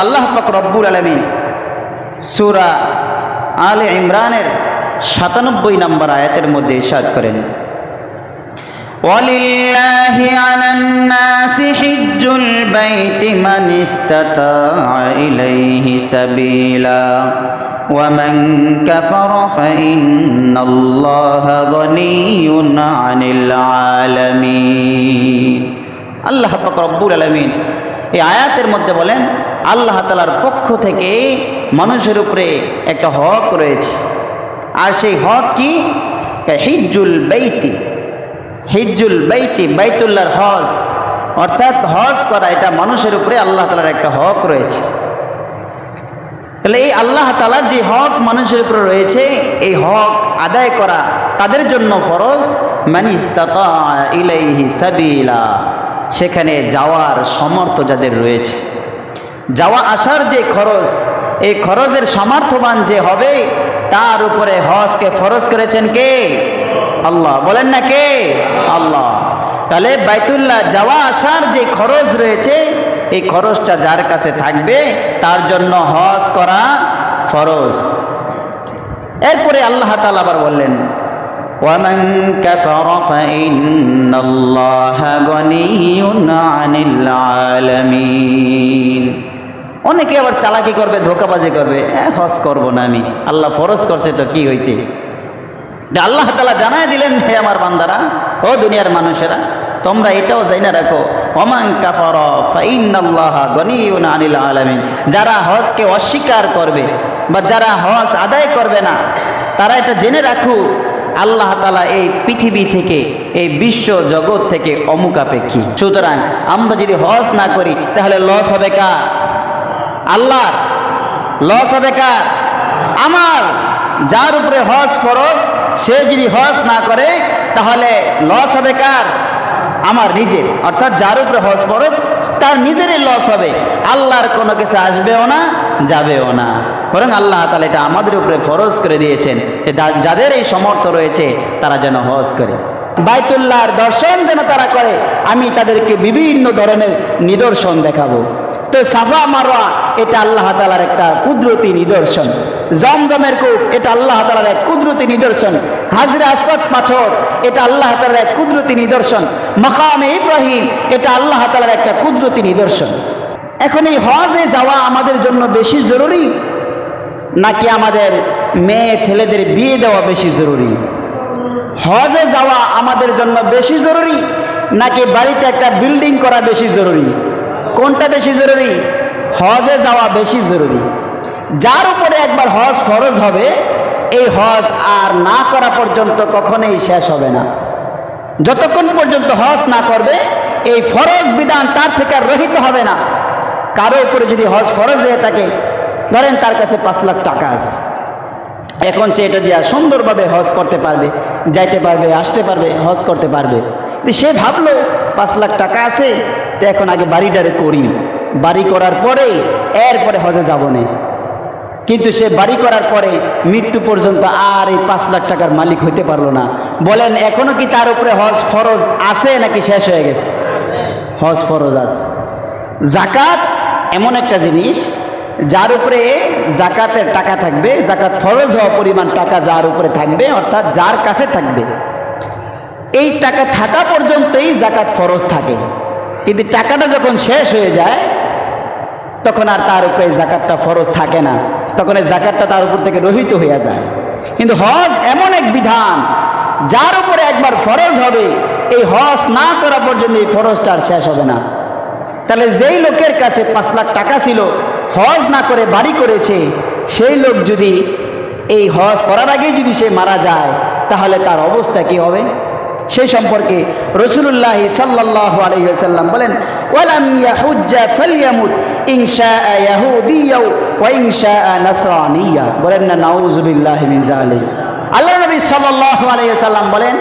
আল্লাহ পাক রব্বুল আলমিন সুরা আলে ইমরানের সাতানব্বই নম্বর আয়াতের মধ্যে ইরশাদ করেন ولله على الناس حج البيت من استطاع إليه سبيلا ومن كفر فإن الله غني عن العالمين আল্লাহ পাক রব্বুল আলমিন এই আয়াতের মধ্যে বলেন আল্লাহ তালার পক্ষ থেকে মানুষের উপরে একটা হক রয়েছে। আর সেই হক কি? হিজুল বেইতি। হিজুল বেইতি, বাইতুল্লাহর হজ। অর্থাৎ হজ করা, এটা মানুষের উপরে আল্লাহ তালার একটা হক রয়েছে। তাহলে এই আল্লাহ তালার যে হক মানুষের উপরে রয়েছে, এই হক আদায় করা তাদের জন্য ফরজ। মানিস্তাতা ইলাইহি সাবিলা। সেখানে যাওয়ার সমর্থ যাদের রয়েছে। যাওয়া আসার যে খরচ এই খরচের সামর্থ্যবান যে হবে তার উপরে হজকে ফরজ করেছেন কে আল্লাহ বলেন না কে আল্লাহ তাহলে বাইতুল্লাহ যাওয়া আসার যে খরচ রয়েছে এই খরচটা যার কাছে থাকবে তার জন্য হজ করা ফরজ এরপরে আল্লাহ তালা আবার বললেন ومن كفر فإن الله غني عن العالمين অনেকে আবার চালাকি করবে, ধোকাবাজি করবে। হজ করব না আমি। আল্লাহ ফরজ করছে তো কি হয়েছে? যে আল্লাহ তালা জানাই দিলেন, হে আমার বান্দারা, ও দুনিয়ার মানুষেরা, তোমরা এটাও জানা রাখো। ওমান কাফর আনিল আলামিন। যারা হজকে অস্বীকার করবে বা যারা হজ আদায় করবে না, তারা এটা জেনে রাখুক আল্লাহ তালা এই পৃথিবী থেকে, এই বিশ্ব জগৎ থেকে অমুকাপেক্ষী সুতরাং আমরা যদি হজ না করি, তাহলে লস হবে কার? আল্লাহ লস হবে কার? আমার। যার উপরে হজ ফরজ, সে যদি হজ না করে, তাহলে লস হবে কার? আমার নিজের। অর্থাৎ যার উপরে হজ ফরজ, তার নিজেরই লস হবে। আল্লাহর কোনো কিছু আসবেও না, যাবেও না। বরং আল্লাহ তালা এটা আমাদের উপরে ফরজ করে দিয়েছেন। যাদের এই সমর্থ রয়েছে, তারা যেন হজ করে। বাইতুল্লাহর দর্শন যেন তারা করে, আমি তাদেরকে বিভিন্ন ধরনের নিদর্শন দেখাবো। তো সাফা মারোয়া, এটা আল্লাহ তালার একটা কুদরতি নিদর্শন। জমজমের কূপ, এটা আল্লাহ তালার এক কুদরতি নিদর্শন। হাজরে আসফাত পাথর, এটা আল্লাহ তালার এক কুদরতি নিদর্শন। মকামে ইব্রাহিম, এটা আল্লাহ তালার একটা কুদরতি নিদর্শন। এখন এই হজে যাওয়া আমাদের জন্য বেশি জরুরি, নাকি আমাদের মেয়ে ছেলেদের বিয়ে দেওয়া বেশি জরুরি? হজে যাওয়া আমাদের জন্য বেশি জরুরি, নাকি বাড়িতে একটা বিল্ডিং করা বেশি জরুরি? কোনটা বেশি জরুরি? হজে যাওয়া বেশি জরুরি। যার উপরে একবার হজ ফরজ হবে, এই হজ আর না করা পর্যন্ত কখনোই শেষ হবে না। যতক্ষণ পর্যন্ত হজ না করবে, এই ফরজ বিধান তার থেকে আর রহিত হবে না। কারও উপরে যদি হজ ফরজ হয়ে থাকে, ধরেন তার কাছে পাঁচ লাখ টাকা আছে। এখন সে এটা দিয়া সুন্দরভাবে হজ করতে পারবে, যাইতে পারবে, আসতে পারবে, হজ করতে পারবে। সে ভাবলো, পাঁচ লাখ টাকা আছে, তো এখন আগে বাড়িটারে করি। বাড়ি করার পরে, এরপরে হজে যাব না। কিন্তু সে বাড়ি করার পরে মৃত্যু পর্যন্ত আর এই পাঁচ লাখ টাকার মালিক হইতে পারল না। বলেন, এখনও কি তার উপরে হজ ফরজ আছে নাকি শেষ হয়ে গেছে? হজ ফরজ আছে। জাকাত এমন একটা জিনিস যার উপরে জাকাতের টাকা থাকবে, জাকাত ফরজ হওয়া পরিমাণ টাকা যার উপরে থাকবে, অর্থাৎ যার কাছে থাকবে, এই টাকা থাকা পর্যন্তই জাকাত ফরজ থাকে। কিন্তু টাকাটা যখন শেষ হয়ে যায়, তখন আর তার উপরে জাকাতটা ফরজ থাকে না। তখন এই জাকাতটা তার উপর থেকে রহিত হয়ে যায়। কিন্তু হজ এমন এক বিধান, যার উপরে একবার ফরজ হবে, এই হজ না করা পর্যন্ত এই ফরজটা আর শেষ হবে না। তাহলে যেই লোকের কাছে পাঁচ লাখ টাকা ছিল হজ না করে বাড়ি করেছে, সেই লোক যদি এই হজ করার আগেই যদি সে মারা যায়, তাহলে তার অবস্থা কি হবে? সেই সম্পর্কে রসুল্লাহ সাল্লাহ আলহিহাল্লাম বলেন আল্লাহ নবী সাল্লাম বলেন,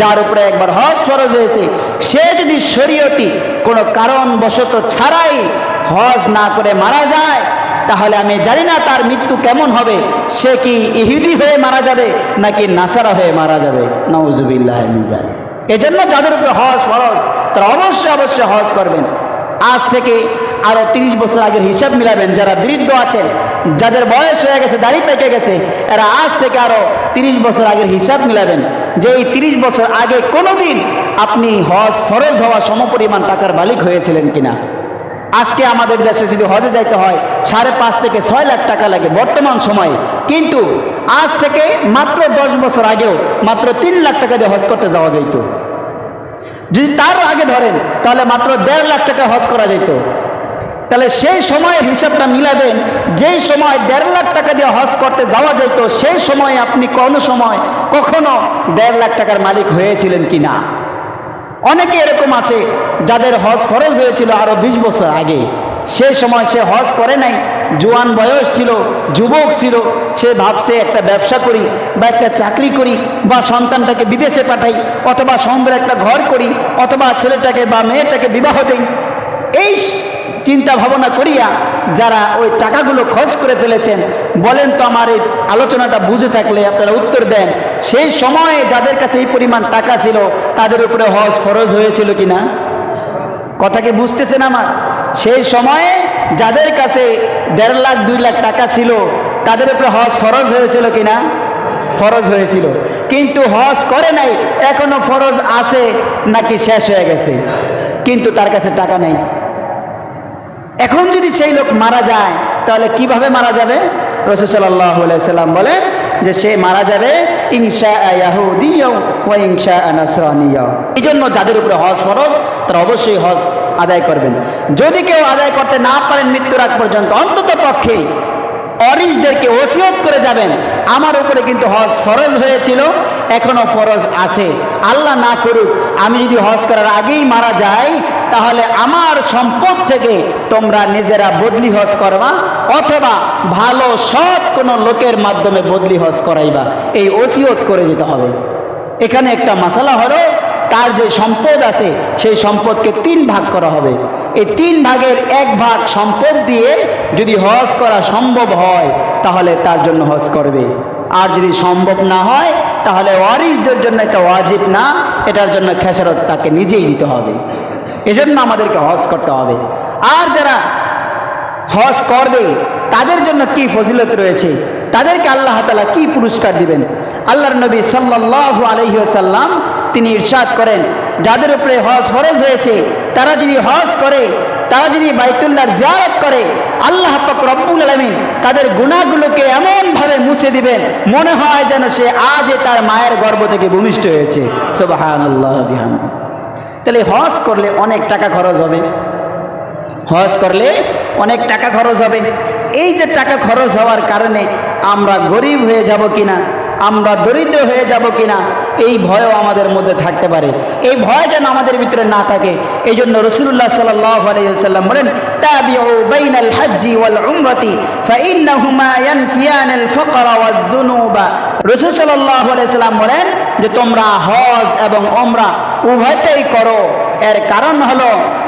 যার উপরে একবার হজ ফরজ হয়েছে, সে যদি শরীয়তি কোনো কারণবশত ছাড়াই হজ না করে মারা যায়, তাহলে আমি জানি না তার মৃত্যু কেমন হবে। সে কি ইহুদি হয়ে মারা যাবে নাকি নাসারা হয়ে মারা যাবে? নওজুবিল্লাহ মিজান এজন্য যাদের উপরে হজ ফরজ, তারা অবশ্যই অবশ্যই হজ করবেন। আজ থেকে আরও তিরিশ বছর আগের হিসাব মিলাবেন, যারা বৃদ্ধ আছেন যাদের বয়স হয়ে গেছে, দাড়ি পেকে গেছে, এরা আজ থেকে আরও তিরিশ বছর আগের হিসাব মিলাবেন। যে এই তিরিশ বছর আগে কোনোদিন আপনি হজ ফরজ হওয়া সমপরিমাণ টাকার মালিক হয়েছিলেন কিনা? আজকে আমাদের দেশে যদি হজে যাইতে হয়, সাড়ে পাঁচ থেকে ছয় লাখ টাকা লাগে বর্তমান সময়ে। কিন্তু আজ থেকে মাত্র দশ বছর আগেও মাত্র তিন লাখ টাকা দিয়ে হজ করতে যাওয়া যাইত। যদি তারও আগে ধরেন, তাহলে মাত্র দেড় লাখ টাকা হজ করা যেত তাহলে সেই সময়ের হিসাবটা মিলাবেন, যেই সময় দেড় লাখ টাকা দিয়ে হজ করতে যাওয়া যেত সেই সময়ে আপনি কোনো সময় কখনো দেড় লাখ টাকার মালিক হয়েছিলেন কি না অনেকে এরকম আছে যাদের হজ ফরজ হয়েছিল আরও বিশ বছর আগে। সে সময় সে হজ করে নাই, জোয়ান বয়স ছিল, যুবক ছিল, সে ভাবছে একটা ব্যবসা করি বা একটা চাকরি করি বা সন্তানটাকে বিদেশে পাঠাই অথবা সুন্দর একটা ঘর করি অথবা ছেলেটাকে বা মেয়েটাকে বিবাহ দেই। এই চিন্তা ভাবনা করিয়া যারা ওই টাকাগুলো খরচ করে ফেলেছেন বলেন তো আমার এই আলোচনাটা বুঝে থাকলে আপনারা উত্তর দেন। সেই সময়ে যাদের কাছে এই পরিমাণ টাকা ছিল, তাদের উপরে হজ ফরজ হয়েছিল কিনা? কথা কি বুঝতেছেন আমার? সেই সময়ে যাদের কাছে দেড় লাখ, দুই লাখ টাকা ছিল, তাদের উপরে হজ ফরজ হয়েছিল কিনা? ফরজ হয়েছিল। কিন্তু হজ করে নাই, এখনও ফরজ আছে, নাকি শেষ হয়ে গেছে? কিন্তু তার কাছে টাকা নেই। এখন যদি সেই লোক মারা যায়, তাহলে কীভাবে মারা যাবে? রসুল সাল্লাহ সাল্লাম বলেন যে সে মারা যাবে ইয়াহুদিয়াও ও এই জন্য যাদের উপরে হজ ফরজ, তারা অবশ্যই হজ আদায় করবেন। যদি কেউ আদায় করতে না পারেন মৃত্যুর আগ পর্যন্ত, অন্তত পক্ষে অরিশদেরকে ওসিয়ত করে যাবেন। আমার উপরে কিন্তু হজ ফরজ হয়েছিল, এখনও ফরজ আছে। আল্লাহ না করুক, আমি যদি হজ করার আগেই মারা যাই তাহলে আমার সম্পদ থেকে তোমরা নিজেরা বদলি হজ করবা, অথবা ভালো সৎ কোনো লোকের মাধ্যমে বদলি হজ করাইবা। এই ওসিয়ত করে যেতে হবে। এখানে একটা মশালা হলো, তার যে সম্পদ আছে, সেই সম্পদকে তিন ভাগ করা হবে। এই তিন ভাগের এক ভাগ সম্পদ দিয়ে যদি হজ করা সম্ভব হয়, তাহলে তার জন্য হজ করবে। আর যদি সম্ভব না হয়, তাহলে ওয়ারিসদের জন্য একটা ওয়াজিব না, এটার জন্য খেসারত তাকে নিজেই দিতে হবে। এজন্য আমাদেরকে হজ করতে হবে। আর যারা হজ করবে, তাদের জন্য কি ফজিলত রয়েছে? তাদেরকে আল্লাহ তালা কি পুরস্কার দিবেন? আল্লাহর নবী সাল্লাহ আলহিহাসাল্লাম তিনি ইরশাদ করেন, যাদের উপরে হজ ফরজ হয়েছে, তারা যদি হজ করে, তারা যদি বাইতুল্লাহর জিয়ারত করে, আল্লাহ পাক রব্বুল আলমিন তাদের গুণাগুলোকে এমনভাবে মুছে দিবেন, মনে হয় যেন সে আজ তার মায়ের গর্ভ থেকে ভূমিষ্ঠ হয়েছে। সোবাহান আল্লাহ তাহলে হজ করলে অনেক টাকা খরচ হবে। হজ করলে অনেক টাকা খরচ হবে। এই যে টাকা খরচ হওয়ার কারণে আমরা গরিব হয়ে যাব কিনা? আমরা দরিদ্র হয়ে যাব কিনা? এই ভয়ও আমাদের মধ্যে থাকতে পারে। এই ভয় যেন আমাদের ভিতরে না থাকে এই জন্য রসুল্লাহ সাল্লাম বলেন, তাবিউ বাইনাল হাজ্জি ওয়াল উমরাতি, ফাইন্নাহুমা ইয়ানফিয়ানাল ফাকরা ওয়াজ যুনুবা। রাসূল সাল্লাল্লাহু আলাইহি সাল্লাম বলেন যে, তোমরা হজ এবং ওমরা করো। এর কারণ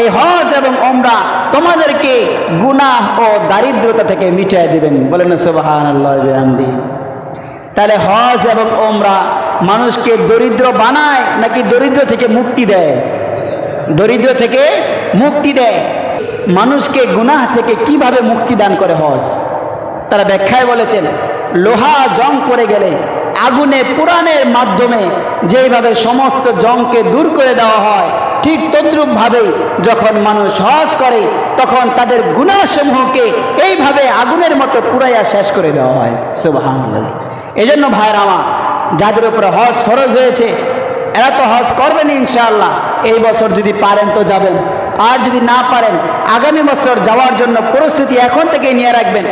এই হজ এবং ওমরা তোমাদেরকে গুনাহ ও দারিদ্রতা থেকে মিটিয়ে দিবেন। বলেন বিহামদি। তাহলে হজ এবং ওমরা মানুষকে দরিদ্র বানায় নাকি দরিদ্র থেকে মুক্তি দেয়? দরিদ্র থেকে মুক্তি দেয়। মানুষকে গুনাহ থেকে কীভাবে মুক্তি দান করে হজ? তারা ব্যাখ্যায় বলেছেন, লোহা জং পড়ে গেলে আগুনে পুরাণের মাধ্যমে যেইভাবে সমস্ত জংকে দূর করে দেওয়া হয়, ঠিক তদ্রুপভাবে যখন মানুষ হজ করে, তখন তাদের গুণাসমূহকে এইভাবে আগুনের মতো পুরাইয়া শেষ করে দেওয়া হয়। সুবাহ এই জন্য ভাইয়ের আমার, যাদের উপরে হজ ফরজ হয়েছে, এরা তো হজ করবেন ইনশাআল্লাহ। এই বছর যদি পারেন তো যাবেন। আর যদি না পারেন, আগামী বছর যাওয়ার জন্য পরিস্থিতি এখন থেকে নিয়ে রাখবেন।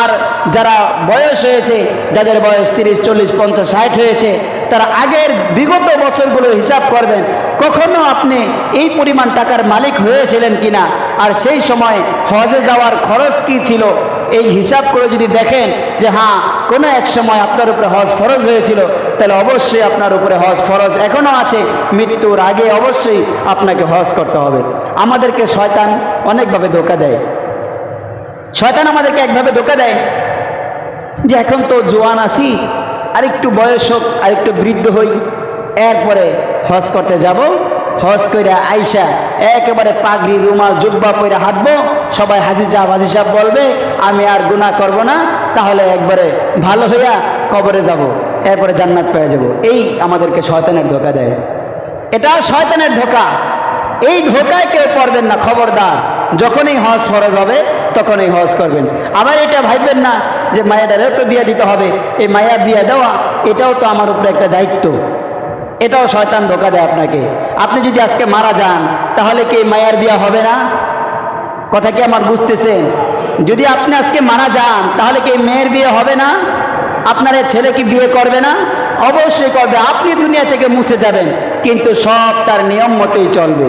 আর যারা বয়স হয়েছে, যাদের বয়স তিরিশ, চল্লিশ, পঞ্চাশ, ষাট হয়েছে, তারা আগের বিগত বছরগুলো হিসাব করবেন, কখনো আপনি এই পরিমাণ টাকার মালিক হয়েছিলেন কিনা, আর সেই সময় হজে যাওয়ার খরচ কি ছিল এই হিসাব করে যদি দেখেন যে হ্যাঁ কোনো এক সময় আপনার উপরে হজ ফরজ হয়েছিল, তাহলে অবশ্যই আপনার উপরে হজ ফরজ এখনও আছে, মৃত্যুর আগে অবশ্যই আপনাকে হজ করতে হবে। আমাদেরকে শয়তান অনেকভাবে ধোকা দেয়। শয়তান আমাদেরকে একভাবে ধোকা দেয় যে এখন তো জোয়ান আছি আর একটু বয়স হোক আর একটু বৃদ্ধ হই, এরপরে হজ করতে যাব। হজ কইরা আইসা একেবারে পাগড়ি, রুমাল, জুব্বা পরে হাঁটবো। সবাই হাজি সাহেব হাজি সাহেব বলবে, আমি আর গুনাহ করব না, তাহলে একবারে ভালো হইয়া কবরে যাব, এরপরে জান্নাত পেয়ে যাব। এই আমাদেরকে শয়তানের ধোকা দেয়। এটা শয়তানের ধোকা। এই ধোকায় কেউ পড়বেন না, খবরদার। যখনই হজ ফরজ হবে, তখনই হজ করবেন। আবার এটা ভাববেন না যে, মায়াদারেও তো বিয়ে দিতে হবে। এই মায়া বিয়ে দেওয়া, এটাও তো আমার উপরে একটা দায়িত্ব। এটাও শয়তান ধোকা দেয় আপনাকে। আপনি যদি আজকে মারা যান, তাহলে কি মায়ের বিয়ে হবে না? কথা কি আমার বুঝতেছেন? যদি আপনি আজকে মারা যান, তাহলে কি মেয়ের বিয়ে হবে না? আপনার ছেলে কি বিয়ে করবে না? অবশ্যই করবে। আপনি দুনিয়া থেকে মুছে যাবেন, কিন্তু সব তার নিয়ম মতোই চলবে।